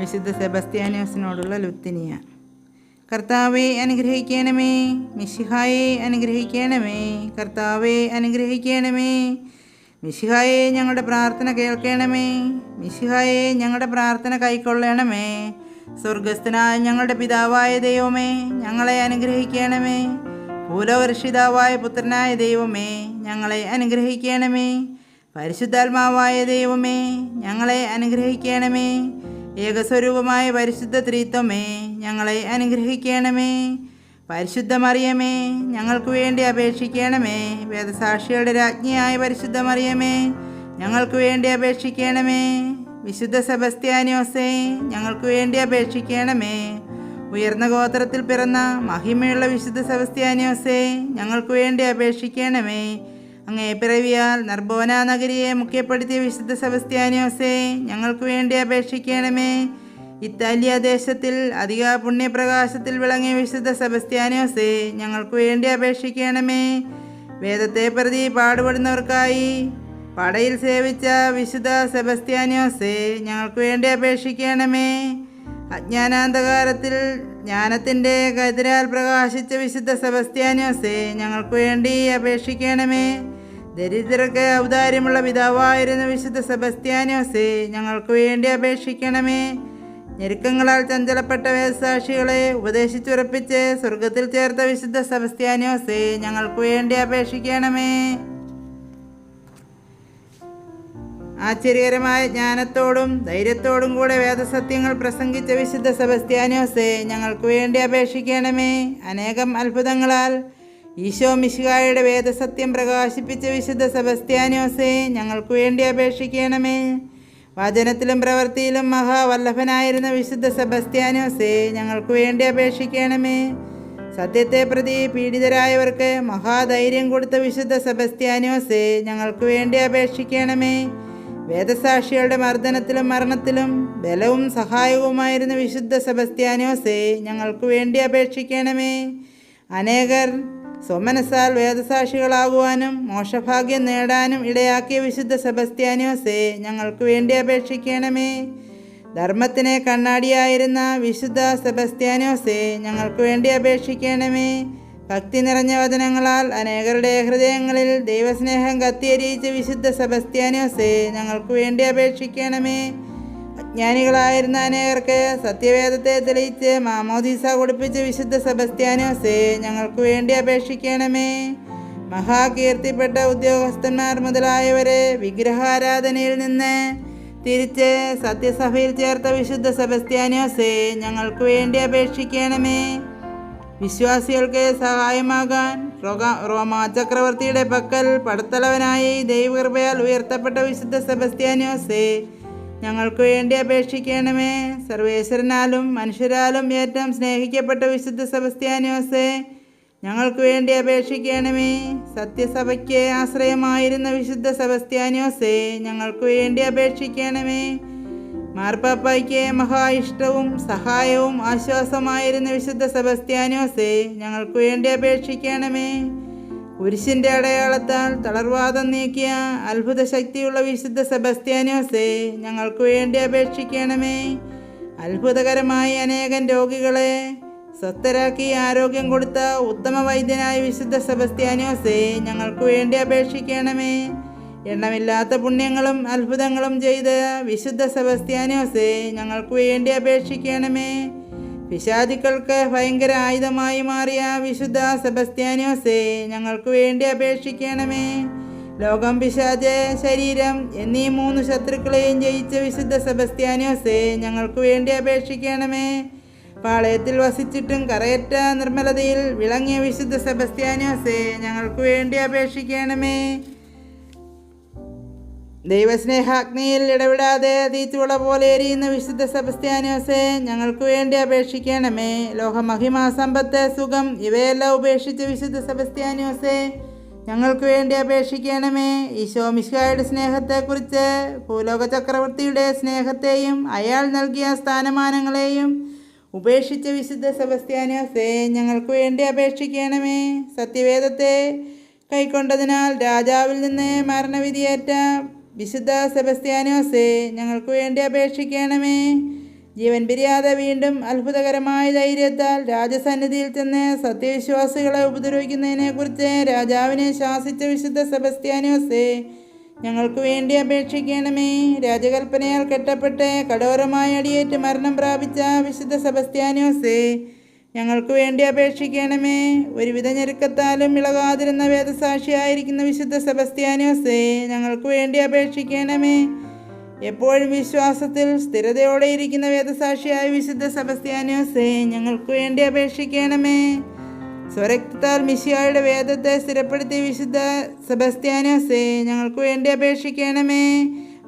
വിശുദ്ധ സെബസ്ത്യാനോസിനോടുള്ള ലുത്തിനിയ. കർത്താവെ അനുഗ്രഹിക്കണമേ. മിശിഹായെ അനുഗ്രഹിക്കണമേ. കർത്താവെ അനുഗ്രഹിക്കണമേ. മിശിഹായെ ഞങ്ങളുടെ പ്രാർത്ഥന കേൾക്കണമേ. മിശിഹായെ ഞങ്ങളുടെ പ്രാർത്ഥന കൈക്കൊള്ളണമേ. സ്വർഗസ്ഥനായ ഞങ്ങളുടെ പിതാവായ ദൈവമേ ഞങ്ങളെ അനുഗ്രഹിക്കണമേ. ഭൂലവർഷിതാവായ പുത്രനായ ദൈവമേ ഞങ്ങളെ അനുഗ്രഹിക്കണമേ. പരിശുദ്ധാത്മാവായ ദൈവമേ ഞങ്ങളെ അനുഗ്രഹിക്കണമേ. ഏകസ്വരൂപമായ പരിശുദ്ധ ത്രിത്വമേ ഞങ്ങളെ അനുഗ്രഹിക്കണമേ. പരിശുദ്ധ മറിയമേ ഞങ്ങൾക്ക് വേണ്ടി അപേക്ഷിക്കണമേ. വേദസാക്ഷികളുടെ രാജ്ഞിയായ പരിശുദ്ധ മറിയമേ ഞങ്ങൾക്ക് വേണ്ടി അപേക്ഷിക്കണമേ. വിശുദ്ധ സെബസ്ത്യാനിയോസേ ഞങ്ങൾക്ക് വേണ്ടി അപേക്ഷിക്കണമേ. ഉയർന്ന ഗോത്രത്തിൽ പിറന്ന മഹിമയുള്ള വിശുദ്ധ സെബസ്ത്യാനിയോസേ ഞങ്ങൾക്ക് വേണ്ടി അപേക്ഷിക്കണമേ. അങ്ങേ പിറവിയാൽ നർബോന നഗരിയെ മുഖ്യപ്പെടുത്തിയ വിശുദ്ധ സെബസ്ത്യാനിയോസേ ഞങ്ങൾക്ക് വേണ്ടി അപേക്ഷിക്കണമേ. ഇത്താലിയ ദേശത്തിൽ അധിക പുണ്യപ്രകാശത്തിൽ വിളങ്ങിയ വിശുദ്ധ സെബസ്ത്യാനിയോസേ ഞങ്ങൾക്ക് വേണ്ടി അപേക്ഷിക്കണമേ. വേദത്തെ പ്രതി പാടുപെടുന്നവർക്കായി പടയിൽ സേവിച്ച വിശുദ്ധ സെബസ്ത്യാനിയോസേ ഞങ്ങൾക്ക് വേണ്ടി അപേക്ഷിക്കണമേ. അജ്ഞാനാന്ധകാരത്തിൽ ജ്ഞാനത്തിന്റെ കതിരാൽ പ്രകാശിച്ച വിശുദ്ധ സെബസ്ത്യാനിയോസേ ഞങ്ങൾക്ക് വേണ്ടി അപേക്ഷിക്കണമേ. ദരിദ്രർക്ക് ഔദാര്യമുള്ള പിതാവായിരുന്ന വിശുദ്ധ സെബസ്ത്യാനോസേ ഞങ്ങൾക്ക് വേണ്ടി അപേക്ഷിക്കണമേ. ഞെരുക്കങ്ങളാൽ ചഞ്ചലപ്പെട്ട വേദസാക്ഷികളെ ഉപദേശിച്ചുറപ്പിച്ച് സ്വർഗത്തിൽ ചേർത്ത വിശുദ്ധ സെബസ്ത്യാനോസേ ഞങ്ങൾക്ക് വേണ്ടി അപേക്ഷിക്കണമേ. ആശ്ചര്യകരമായ ജ്ഞാനത്തോടും ധൈര്യത്തോടും കൂടെ വേദസത്യങ്ങൾ പ്രസംഗിച്ച വിശുദ്ധ സെബസ്ത്യാനോസേ ഞങ്ങൾക്ക് വേണ്ടി അപേക്ഷിക്കണമേ. അനേകം അത്ഭുതങ്ങളാൽ ഈശോ മിശിഹായുടെ വേദസത്യം പ്രകാശിപ്പിച്ച വിശുദ്ധ സെബസ്ത്യാനോസേ ഞങ്ങൾക്ക് വേണ്ടി അപേക്ഷിക്കണമേ. വചനത്തിലും പ്രവൃത്തിയിലും മഹാവല്ലഭനായിരുന്ന വിശുദ്ധ സെബസ്ത്യാനോസേ ഞങ്ങൾക്ക് വേണ്ടി അപേക്ഷിക്കണമേ. സത്യത്തെ പ്രതി പീഡിതരായവർക്ക് മഹാധൈര്യം കൊടുത്ത വിശുദ്ധ സെബസ്ത്യാനോസേ ഞങ്ങൾക്ക് വേണ്ടി അപേക്ഷിക്കണമേ. വേദസാക്ഷികളുടെ മർദ്ദനത്തിലും മരണത്തിലും ബലവും സഹായവുമായിരുന്ന വിശുദ്ധ സെബസ്ത്യാനോസേ ഞങ്ങൾക്ക് വേണ്ടി അപേക്ഷിക്കണമേ. അനേകർ സ്വമനസാൽ വേദസാക്ഷികളാകുവാനും മോശഭാഗ്യം നേടാനും ഇടയാക്കിയ വിശുദ്ധ സെബസ്ത്യാനിയോസേ ഞങ്ങൾക്ക് വേണ്ടി അപേക്ഷിക്കണമേ. ധർമ്മത്തിനെ കണ്ണാടിയായിരുന്ന വിശുദ്ധ സെബസ്ത്യാനിയോസേ ഞങ്ങൾക്ക് വേണ്ടി അപേക്ഷിക്കണമേ. ഭക്തി നിറഞ്ഞ വചനങ്ങളാൽ അനേകരുടെ ഹൃദയങ്ങളിൽ ദൈവസ്നേഹം കത്തിയരിയിച്ച വിശുദ്ധ സെബസ്ത്യാനിയോസേ ഞങ്ങൾക്ക് വേണ്ടി അപേക്ഷിക്കണമേ. അജ്ഞാനികളായിരുന്ന അനേകർക്ക് സത്യവേദത്തെ തെളിയിച്ച് മാമോദീസ കുടിപ്പിച്ച് വിശുദ്ധ സെബസ്ത്യാനോസേ ഞങ്ങൾക്ക് വേണ്ടി അപേക്ഷിക്കണമേ. മഹാകീർത്തിപ്പെട്ട ഉദ്യോഗസ്ഥന്മാർ മുതലായവരെ വിഗ്രഹാരാധനയിൽ നിന്ന് തിരിച്ച് സത്യസഭയിൽ ചേർത്ത വിശുദ്ധ സെബസ്ത്യാനോസേ ഞങ്ങൾക്ക് വേണ്ടി അപേക്ഷിക്കണമേ. വിശ്വാസികൾക്ക് സഹായമാകാൻ റോമാ ചക്രവർത്തിയുടെ പക്കൽ പടത്തലവനായി ദൈവകൃപയാൽ ഉയർത്തപ്പെട്ട വിശുദ്ധ സെബസ്ത്യാനോസേ ഞങ്ങൾക്ക് വേണ്ടി അപേക്ഷിക്കണമേ. സർവേശ്വരനാലും മനുഷ്യരാലും ഏറ്റവും സ്നേഹിക്കപ്പെട്ട വിശുദ്ധ സെബസ്ത്യാനോസേ ഞങ്ങൾക്ക് വേണ്ടി അപേക്ഷിക്കണമേ. സത്യസഭയ്ക്ക് ആശ്രയമായിരുന്ന വിശുദ്ധ സെബസ്ത്യാനോസേ ഞങ്ങൾക്ക് വേണ്ടി അപേക്ഷിക്കണമേ. മാർപ്പാപ്പയ്ക്ക് മഹാ ഇഷ്ടവും സഹായവും ആശ്വാസമായിരുന്ന വിശുദ്ധ സെബസ്ത്യാനോസേ ഞങ്ങൾക്ക് വേണ്ടി അപേക്ഷിക്കണമേ. കുരിശിന്റെ അടയാളത്താൽ തളർവാദം നീക്കിയ അത്ഭുത ശക്തിയുള്ള വിശുദ്ധ സെബസ്ത്യാനോസേ ഞങ്ങൾക്ക് വേണ്ടി അപേക്ഷിക്കണമേ. അത്ഭുതകരമായി അനേകം രോഗികളെ സ്വസ്ഥരാക്കി ആരോഗ്യം കൊടുത്ത ഉത്തമ വൈദ്യനായ വിശുദ്ധ സെബസ്ത്യാനോസേ ഞങ്ങൾക്ക് വേണ്ടി അപേക്ഷിക്കണമേ. എണ്ണമില്ലാത്ത പുണ്യങ്ങളും അത്ഭുതങ്ങളും ചെയ്ത വിശുദ്ധ സെബസ്ത്യാനോസേ ഞങ്ങൾക്ക് വേണ്ടി അപേക്ഷിക്കണമേ. പിശാചുക്കൾക്ക് ഭയങ്കര ആയുധമായി മാറിയ വിശുദ്ധ സെബസ്ത്യാനോസേ ഞങ്ങൾക്ക് വേണ്ടി അപേക്ഷിക്കണമേ. ലോകം പിശാജ് ശരീരം എന്നീ മൂന്ന് ശത്രുക്കളെയും ജയിച്ച വിശുദ്ധ സെബസ്ത്യാനോസേ ഞങ്ങൾക്ക് വേണ്ടി അപേക്ഷിക്കണമേ. പാളയത്തിൽ വസിച്ചിട്ടും കറയറ്റ നിർമ്മലതയിൽ വിളങ്ങിയ വിശുദ്ധ സെബസ്ത്യാനോസേ ഞങ്ങൾക്ക് വേണ്ടി അപേക്ഷിക്കണമേ. ദൈവസ്നേഹാഗ്നിയിൽ ഇടപെടാതെ തീച്ചുള പോലെ എരിയുന്ന വിശുദ്ധ സെബസ്ത്യാനോസെ ഞങ്ങൾക്ക് വേണ്ടി അപേക്ഷിക്കണമേ. ലോഹമഹിമാ സമ്പത്ത് സുഖം ഇവയെല്ലാം ഉപേക്ഷിച്ച് വിശുദ്ധ സെബസ്ത്യാനോസെ ഞങ്ങൾക്ക് വേണ്ടി അപേക്ഷിക്കണമേ. ഈശോ മിശിഹായുടെ സ്നേഹത്തെക്കുറിച്ച് ഭൂലോക ചക്രവർത്തിയുടെ സ്നേഹത്തെയും അയാൾ നൽകിയ സ്ഥാനമാനങ്ങളെയും ഉപേക്ഷിച്ച വിശുദ്ധ സെബസ്ത്യാനോസെ ഞങ്ങൾക്ക് വേണ്ടി അപേക്ഷിക്കണമേ. സത്യവേദത്തെ കൈക്കൊണ്ടതിനാൽ രാജാവിൽ നിന്ന് മരണവിധിയേറ്റ വിശുദ്ധ സെബസ്ത്യാനോസേ ഞങ്ങൾക്ക് വേണ്ടി അപേക്ഷിക്കണമേ. ജീവൻ പിരിയാതെ വീണ്ടും അത്ഭുതകരമായ ധൈര്യത്താൽ രാജസന്നിധിയിൽ ചെന്ന് സത്യവിശ്വാസികളെ ഉപദ്രവിക്കുന്നതിനെക്കുറിച്ച് രാജാവിനെ ശാസിച്ച വിശുദ്ധ സെബസ്ത്യാനോസേ ഞങ്ങൾക്ക് വേണ്ടി അപേക്ഷിക്കണമേ. രാജകൽപ്പനയാൽ കെട്ടപ്പെട്ട് കഠോരമായ അടിയേറ്റ് മരണം പ്രാപിച്ച വിശുദ്ധ സെബസ്ത്യാനോസേ ഞങ്ങൾക്ക് വേണ്ടി അപേക്ഷിക്കണമേ. ഒരുവിധ ഞെരുക്കത്താലും ഇളകാതിരുന്ന വേദസാക്ഷിയായിരിക്കുന്ന വിശുദ്ധ സെബസ്ത്യാനോസേ ഞങ്ങൾക്ക് വേണ്ടി അപേക്ഷിക്കണമേ. എപ്പോഴും വിശ്വാസത്തിൽ സ്ഥിരതയോടെ ഇരിക്കുന്ന വേദസാക്ഷിയായ വിശുദ്ധ സെബസ്ത്യാനോസേ ഞങ്ങൾക്ക് വേണ്ടി അപേക്ഷിക്കണമേ. സ്വരക്തത്താൽ മിശിയായുടെ വേദത്തെ സ്ഥിരപ്പെടുത്തിയ വിശുദ്ധ സെബസ്ത്യാനോസേ ഞങ്ങൾക്ക് വേണ്ടി അപേക്ഷിക്കണമേ.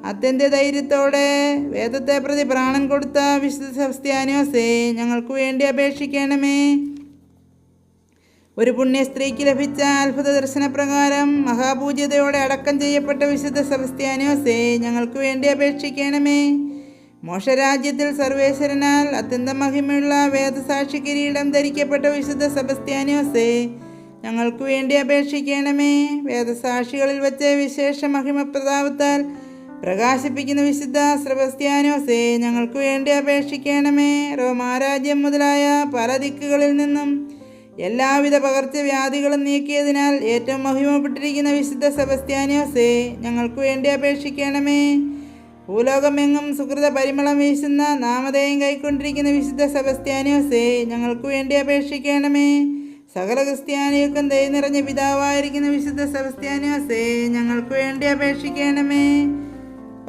അത്യന്ത ധൈര്യത്തോടെ വേദത്തെ പ്രതി പ്രാണൻ കൊടുത്ത വിശുദ്ധ സെബസ്ത്യാനോസേ ഞങ്ങൾക്ക് വേണ്ടി അപേക്ഷിക്കണമേ. ഒരു പുണ്യ സ്ത്രീക്ക് ലഭിച്ച അത്ഭുത ദർശനപ്രകാരം മഹാപൂജ്യതയോടെ അടക്കം ചെയ്യപ്പെട്ട വിശുദ്ധ സെബസ്ത്യാനോസേ ഞങ്ങൾക്ക് വേണ്ടി അപേക്ഷിക്കണമേ. മോശരാജ്യത്തിൽ സർവേശ്വരനാൽ അത്യന്ത മഹിമയുള്ള വേദസാക്ഷി കിരീടം ധരിക്കപ്പെട്ട വിശുദ്ധ സെബസ്ത്യാനോസേ ഞങ്ങൾക്ക് വേണ്ടി അപേക്ഷിക്കണമേ. വേദസാക്ഷികളിൽ വെച്ച് വിശേഷ മഹിമ പ്രതാപത്താൽ പ്രകാശിപ്പിക്കുന്ന വിശുദ്ധ സെബസ്ത്യാനോസേ ഞങ്ങൾക്ക് വേണ്ടി അപേക്ഷിക്കണമേ. റോമാരാജ്യം മുതലായ പല ദിക്കുകളിൽ നിന്നും എല്ലാവിധ പകർച്ചവ്യാധികളും നീക്കിയതിനാൽ ഏറ്റവും മഹിമപ്പെട്ടിരിക്കുന്ന വിശുദ്ധ സെബസ്ത്യാനോസേ ഞങ്ങൾക്ക് വേണ്ടി അപേക്ഷിക്കണമേ. ഭൂലോകമെങ്ങും സുഹൃത പരിമളം വീശുന്ന നാമധേയം കൈക്കൊണ്ടിരിക്കുന്ന വിശുദ്ധ സെബസ്ത്യാനോസേ ഞങ്ങൾക്ക് വേണ്ടി അപേക്ഷിക്കണമേ. സകല ക്രിസ്ത്യാനികൾക്കും ദയ നിറഞ്ഞ പിതാവായിരിക്കുന്ന വിശുദ്ധ സെബസ്ത്യാനോസേ ഞങ്ങൾക്ക് വേണ്ടി അപേക്ഷിക്കണമേ.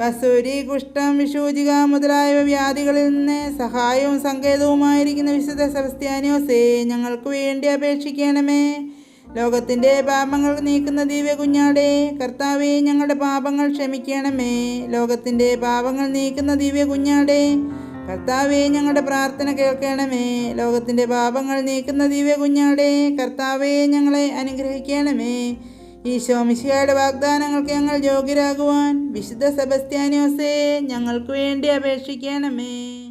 വസൂരി കുഷ്ഠം വിശൂചിക മുതലായവ വ്യാധികളിൽ നിന്ന് സഹായവും സങ്കേതവുമായിരിക്കുന്ന വിശുദ്ധ സെബസ്ത്യാനിയോസേ ഞങ്ങൾക്ക് വേണ്ടി അപേക്ഷിക്കണമേ. ലോകത്തിന്റെ പാപങ്ങൾ നീക്കുന്ന ദിവ്യ കുഞ്ഞാടെ കർത്താവെ ഞങ്ങളുടെ പാപങ്ങൾ ക്ഷമിക്കണമേ. ലോകത്തിന്റെ പാപങ്ങൾ നീക്കുന്ന ദിവ്യ കുഞ്ഞാടെ കർത്താവെ ഞങ്ങളുടെ പ്രാർത്ഥന കേൾക്കണമേ. ലോകത്തിന്റെ പാപങ്ങൾ നീക്കുന്ന ദിവ്യ കുഞ്ഞാടെ കർത്താവെ ഞങ്ങളെ അനുഗ്രഹിക്കണമേ. ഈശോ മിശിയായുടെ വാഗ്ദാനങ്ങൾക്ക് ഞങ്ങൾ യോഗ്യരാകുവാൻ വിശുദ്ധ സെബസ്ത്യാനിയോസേ ഞങ്ങൾക്ക് വേണ്ടി അപേക്ഷിക്കണമേ.